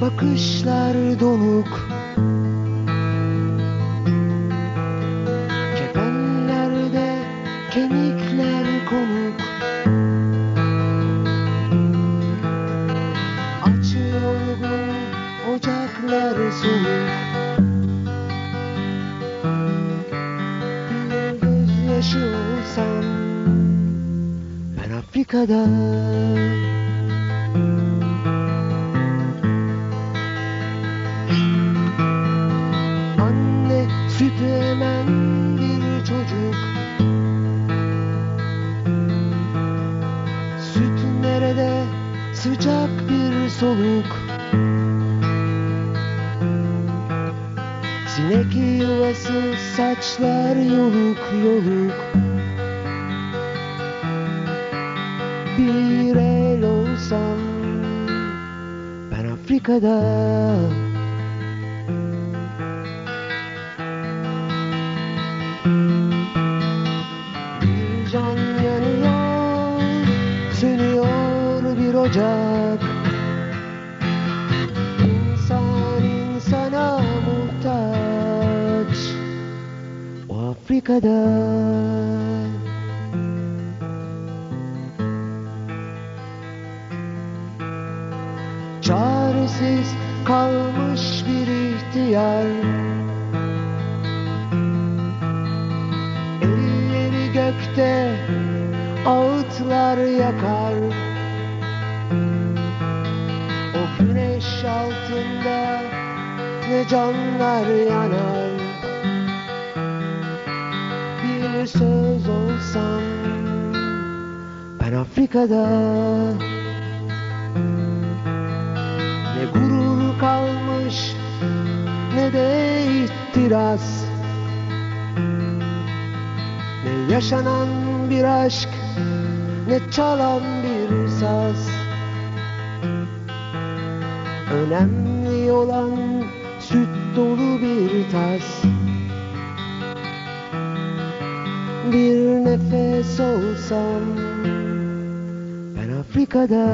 konuk Kefenlerde kemikler konuk. Aç yorgun ocaklar soğuk. Gözyaşı olsam Ben Afrika'da Emen bir çocuk. Süt nerede? Sıcak bir soluk. Sinek yuvası saçlar yoluk yoluk. Bir el olsam ben Afrika'da bir ocak İnsan insana muhtaç. O Afrika'da. Çaresiz kalmış bir ihtiyar. Elleri gökte ağıtlar yakar altında ne canlar yanar. Bir söz olsam ben Afrika'da Ne gurur kalmış ne de ihtiras. Ne yaşanan bir aşk ne çalan bir saz Önemli olan süt dolu bir tas Bir nefes olsam ben Afrika'da